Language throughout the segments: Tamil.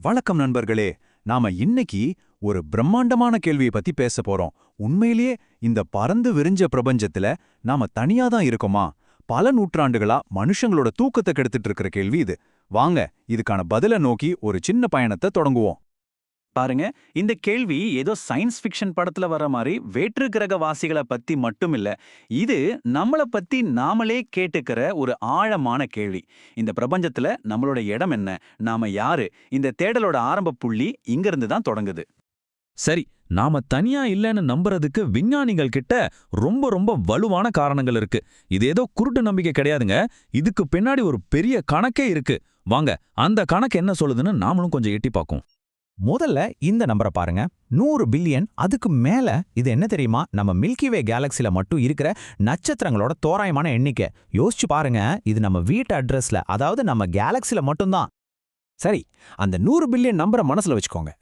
வணக்கம் நண்பர்களே நாம இன்னைக்கு ஒரு பிரம்மாண்டமான கேள்வியை பத்தி பேச போறோம். உண்மையிலேயே இந்த பறந்து விரிஞ்ச பிரபஞ்சத்துல நாம தனியா தான் இருக்கோமா? பல நூற்றாண்டுகளா மனுஷங்களோட தூக்கத்தை கெடுத்துட்டு இருக்கிற கேள்வி இது. வாங்க இதுக்கான பதில நோக்கி ஒரு சின்ன பயணத்தை தொடங்குவோம். பாருங்க இந்த கேள்வி ஏதோ சயின்ஸ் ஃபிக்ஷன் படத்துல வர மாதிரி வேற்று கிரகவாசிகளை பத்தி மட்டும் இல்ல இது நம்மள பத்தி நாமளே கேட்டுக்கிற ஒரு ஆழமான கேள்வி. இந்த பிரபஞ்சத்துல நம்மளோட இடம் என்ன? நாம யாரு? இந்த தேடலோட ஆரம்ப புள்ளி இங்கிருந்து தான் தொடங்குது. சரி நாம தனியா இல்லைன்னு நம்புறதுக்கு விஞ்ஞானிகள் கிட்ட ரொம்ப ரொம்ப வலுவான காரணங்கள் இருக்கு. இது ஏதோ குருட்டு நம்பிக்கை கிடையாதுங்க. இதுக்கு பின்னாடி ஒரு பெரிய கணக்கே இருக்கு. வாங்க அந்த கணக்கு என்ன சொல்லுதுன்னு நாமளும் கொஞ்சம் எட்டி பார்க்கும் முதல்ல இந்த நம்பரை பாருங்க. நூறு பில்லியன் அதுக்கு மேல இது என்ன தெரியுமா? நம்ம மில்கிவே கேலக்சில மட்டும் இருக்கிற நட்சத்திரங்களோட தோராயமான எண்ணிக்கை. யோசிச்சு பாருங்க இது நம்ம வீட்டு அட்ரஸ்ல அதாவது நம்ம கேலக்சில மட்டும்தான். சரி அந்த நூறு பில்லியன் நம்பரை மனசுல வச்சுக்கோங்க.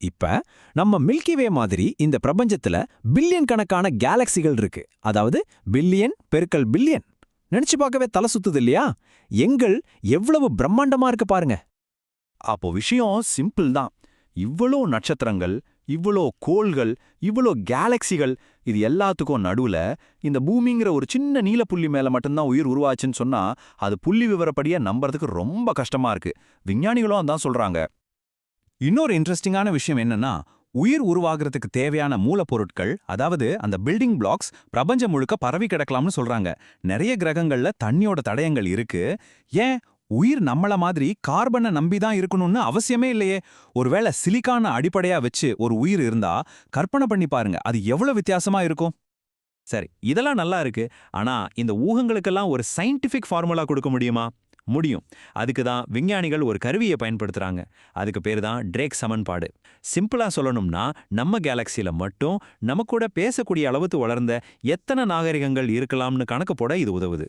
இப்ப நம்ம மில்கிவே மாதிரி இந்த பிரபஞ்சத்துல பில்லியன் கணக்கான கேலக்சிகள் இருக்கு. அதாவது பில்லியன் பெருக்கல் பில்லியன் நினைச்சு பார்க்கவே தலை சுத்துது இல்லையா? எங்கள் எவ்வளவு பிரம்மாண்டமா இருக்கு பாருங்க. அப்போ விஷயம் சிம்பிள் தான். இவ்வளோ நட்சத்திரங்கள் இவ்வளோ கோள்கள் இவ்வளோ கேலக்சிகள் இது எல்லாத்துக்கும் நடுவுல இந்த பூமிங்கிற ஒரு சின்ன நீல புள்ளி மேல மட்டும்தான் உயிர் உருவாச்சுன்னு சொன்னா அது புள்ளி விவரப்படியே நம்புறதுக்கு ரொம்ப கஷ்டமா இருக்கு. விஞ்ஞானிகளும் அதான் சொல்றாங்க. இன்னொரு இன்ட்ரெஸ்டிங்கான விஷயம் என்னன்னா உயிர் உருவாகிறதுக்கு தேவையான மூலப்பொருட்கள் அதாவது அந்த பில்டிங் பிளாக்ஸ் பிரபஞ்சம் முழுக்க பரவி கிடக்கலாம்னு சொல்றாங்க. நிறைய கிரகங்கள்ல தண்ணியோட தடயங்கள் இருக்கு. ஏன்? உயிர் நம்மள மாதிரி கார்பனை நம்பி தான் இருக்கணும்னு அவசியமே இல்லையே. ஒருவேளை சிலிக்கான அடிப்படையா வச்சு ஒரு உயிர் இருந்தா கற்பனை பண்ணி பாருங்க அது எவ்வளவு வித்தியாசமா இருக்கும். சரி இதெல்லாம் நல்லா இருக்கு. ஆனா இந்த ஊகங்களுக்கெல்லாம் ஒரு சயின்டிஃபிக் ஃபார்முலா கொடுக்க முடியுமா? முடியும். அதுக்கு தான் விஞ்ஞானிகள் ஒரு கருவியை பயன்படுத்துறாங்க. அதுக்கு பேர் தான் ட்ரேக் சமன்பாடு. சிம்பிளா சொல்லணும்னா நம்ம கேலக்சியில் மட்டும் நம்ம கூட பேசக்கூடிய அளவுக்கு வளர்ந்த எத்தனை நாகரிகங்கள் இருக்கலாம்னு கணக்கு போட இது உதவுது.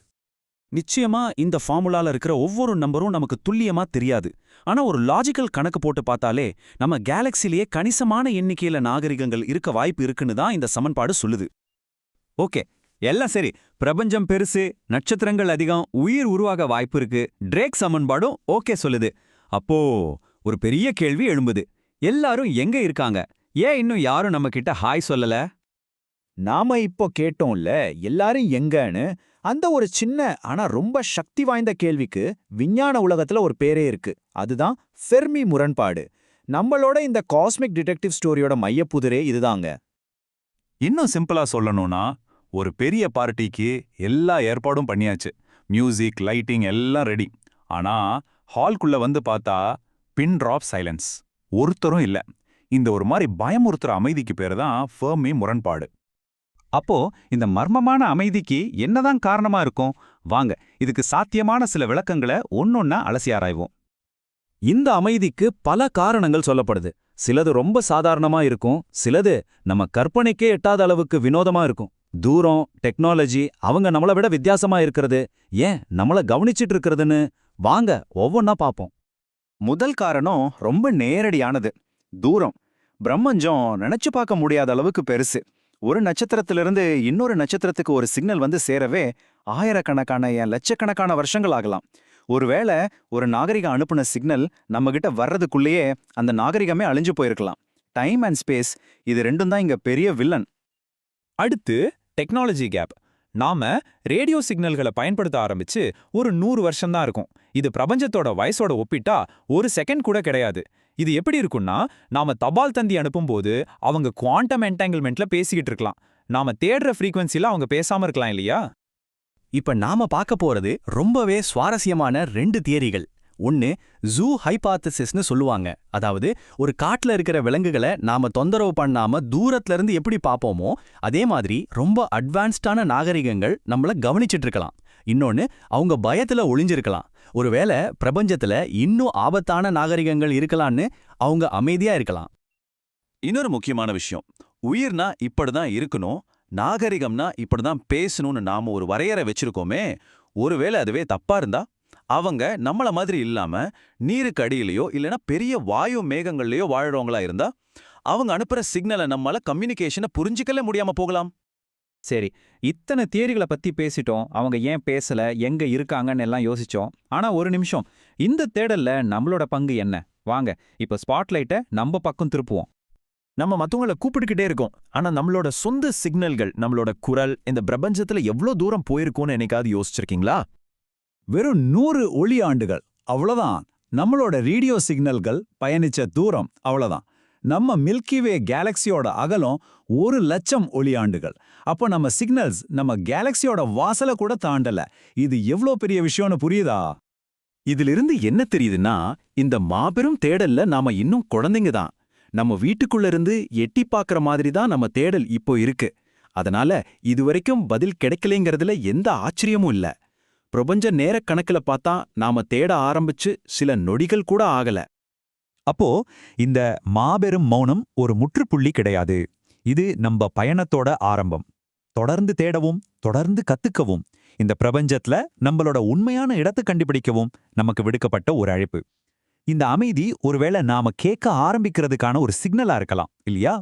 நிச்சயமா இந்த ஃபார்முலால இருக்கிற ஒவ்வொரு நம்பரும் நமக்கு துல்லியமா தெரியாது. ஆனா ஒரு லாஜிக்கல் கணக்கு போட்டு பார்த்தாலே நம்ம கேலக்சிலேயே கணிசமான எண்ணிக்கையில நாகரிகங்கள் இருக்க வாய்ப்பு இருக்குன்னு தான் இந்த சமன்பாடு சொல்லுது. ஓகே எல்லாம் சரி. பிரபஞ்சம் பெருசு நட்சத்திரங்கள் அதிகம் உயிர் உருவாக வாய்ப்பு இருக்கு. ட்ரேக் சமன்பாடும் ஓகே சொல்லுது. அப்போ ஒரு பெரிய கேள்வி எழும்புது. எல்லாரும் எங்க இருக்காங்க? ஏன் இன்னும் யாரும் நம்ம கிட்ட ஹாய் சொல்லல? நாம இப்போ கேட்டோம்ல எல்லாரும் எங்கன்னு அந்த ஒரு சின்ன ஆனா ரொம்ப சக்தி வாய்ந்த கேள்விக்கு விஞ்ஞான உலகத்துல ஒரு பேரே இருக்கு. அதுதான் ஃபெர்மி முரண்பாடு. நம்மளோட இந்த காஸ்மிக் டிடெக்டிவ் ஸ்டோரியோட மையப்புதிரே இதுதாங்க. இன்னும் சிம்பிளா சொல்லணும்னா ஒரு பெரிய பார்ட்டிக்கு எல்லா ஏற்பாடும் பண்ணியாச்சு. மியூசிக் லைட்டிங் எல்லாம் ரெடி. ஆனா ஹால்குள்ள வந்து பார்த்தா பின் ட்ராப் சைலன்ஸ். ஒருத்தரும் இல்ல. இந்த ஒரு மாதிரி பயமுறுத்துற அமைதிக்கு பேரு தான் ஃபெர்மி முரண்பாடு. அப்போ இந்த மர்மமான அமைதிக்கு என்னதான் காரணமா இருக்கும்? வாங்க இதுக்கு சாத்தியமான சில விளக்கங்களை ஒன்னொன்னா அலசி ஆராய்வோம். இந்த அமைதிக்கு பல காரணங்கள் சொல்லப்படுது. சிலது ரொம்ப சாதாரணமா இருக்கும் சிலது நம்ம கற்பனைக்கே எட்டாத அளவுக்கு வினோதமா இருக்கும். தூரம் டெக்னாலஜி அவங்க நம்மள விட வித்தியாசமா இருக்கிறது. ஏன் நம்மள கவனிச்சிட்டு இருக்கிறதுன்னு? வாங்க ஒவ்வொன்னா பாப்போம். முதல் காரணம் ரொம்ப நேரடியானது. தூரம். பிரம்மஞ்சம் நினைச்சு பார்க்க முடியாத அளவுக்கு பெருசு. ஒரு நட்சத்திரத்திலிருந்து இன்னொரு நட்சத்திரத்துக்கு ஒரு சிக்னல் வந்து சேரவே ஆயிரக்கணக்கான ஏன் லட்சக்கணக்கான வருஷங்கள் ஆகலாம். ஒருவேளை ஒரு நாகரிகம் அனுப்புன சிக்னல் நம்மகிட்ட வர்றதுக்குள்ளேயே அந்த நாகரிகமே அழிஞ்சு போயிருக்கலாம். டைம் அண்ட் ஸ்பேஸ் இது ரெண்டும் தான் இங்க பெரிய வில்லன் அடுத்து டெக்னாலஜி கேப் நாம ரேடியோ சிக்னல்களை பயன்படுத்த ஆரம்பிச்சு ஒரு நூறு வருஷம்தான் இருக்கும். இது பிரபஞ்சத்தோட வயசோட ஒப்பிட்டா ஒரு செகண்ட் கூட கிடையாது. இது எப்படி இருக்கும்னா நாம தபால் தந்தி அனுப்பும்போது அவங்க குவாண்டம் என்டாங்கிள்மெண்ட்ல பேசிக்கிட்டு இருக்கலாம். நாம தேடுற ஃப்ரீக்வன்சில அவங்க பேசாம இருக்கலாம் இல்லையா? இப்ப நாம பார்க்க போறது ரொம்பவே சுவாரஸ்யமான ரெண்டு தியரிகள். ஒன்னு ஜூ ஹைபாத்தசிஸ்னு சொல்லுவாங்க. அதாவது ஒரு காட்டுல இருக்கிற விலங்குகளை நாம தொந்தரவு பண்ணாம தூரத்துல இருந்து எப்படி பார்ப்போமோ அதே மாதிரி ரொம்ப அட்வான்ஸ்டான நாகரிகங்கள் நம்மள கவனிச்சிட்டு இருக்கலாம். இன்னொன்னு அவங்க பயத்துல ஒளிஞ்சிருக்கலாம். ஒருவேளை பிரபஞ்சத்துல இன்னும் ஆபத்தான நாகரிகங்கள் இருக்கலான்னு அவங்க அமைதியா இருக்கலாம். இன்னொரு முக்கியமான விஷயம். உயிர்னா இப்படி தான் இருக்கணும் நாகரிகம்னா இப்படி தான் பேசணும்னு நாம ஒரு வரையறை வச்சிருக்கோமே ஒருவேளை அதுவே தப்பா இருந்தா அவங்க நம்மள மாதிரி இல்லாம நீருக்கு அடியிலையோ இல்லைன்னா பெரிய வாயு மேகங்கள்லயோ வாழறவங்களா இருந்தா அவங்க அனுப்புற சிக்னலை நம்மள கம்யூனிகேஷனை புரிஞ்சிக்கல முடியாம போகலாம். சரி இத்தனை தியரிகளை பத்தி பேசிட்டோம். அவங்க ஏன் பேசல எங்க இருக்காங்கன்னு எல்லாம் யோசிச்சோம். ஆனா ஒரு நிமிஷம் இந்த தேடல்ல நம்மளோட பங்கு என்ன? வாங்க இப்ப ஸ்பாட்லைட்டை நம்ம பக்கம் திருப்புவோம். நம்ம மத்தவங்கள கூப்பிட்டுக்கிட்டே இருக்கோம். ஆனா நம்மளோட சொந்த சிக்னல்கள் நம்மளோட குரல் இந்த பிரபஞ்சத்துல எவ்வளோ தூரம் போயிருக்கும்னு என்னைக்காவது யோசிச்சிருக்கீங்களா? வெறும் நூறு ஒளி ஆண்டுகள் அவ்வளோதான் நம்மளோட ரேடியோ சிக்னல்கள் பயணிச்ச தூரம். அவ்வளோதான் நம்ம மில்கிவே கேலக்சியோட அகலம் ஒரு லட்சம் ஒளி ஆண்டுகள் அப்போ நம்ம சிக்னல்ஸ் நம்ம கேலக்சியோட வாசலை கூட தாண்டல. இது எவ்வளோ பெரிய விஷயம்னு புரியுதா? இதிலிருந்து என்ன தெரியுதுன்னா இந்த மாபெரும் தேடல்ல நாம இன்னும் குழந்தைங்க தான். நம்ம வீட்டுக்குள்ள இருந்து எட்டி பார்க்குற மாதிரி தான் நம்ம தேடல் இப்போ இருக்கு. அதனால இதுவரைக்கும் பதில் கிடைக்கலைங்கிறதுல எந்த ஆச்சரியமும் இல்ல. பிரபஞ்ச நேரக் கணக்குல பார்த்தா நாம தேட ஆரம்பிச்சு சில நொடிகள் கூட ஆகல. அப்போ இந்த மாபெரும் மௌனம் ஒரு முற்றுப்புள்ளி கிடையாது. இது நம்ம பயணத்தோட ஆரம்பம். தொடர்ந்து தேடவும் தொடர்ந்து கத்துக்கவும் இந்த பிரபஞ்சத்துல நம்மளோட உண்மையான இடத்தை கண்டுபிடிக்கவும் நமக்கு விடுக்கப்பட்ட ஒரு அழைப்பு. இந்த அமைதி ஒருவேளை நாம கேட்க ஆரம்பிக்கிறதுக்கான ஒரு சிக்னலா இருக்கலாம் இல்லையா?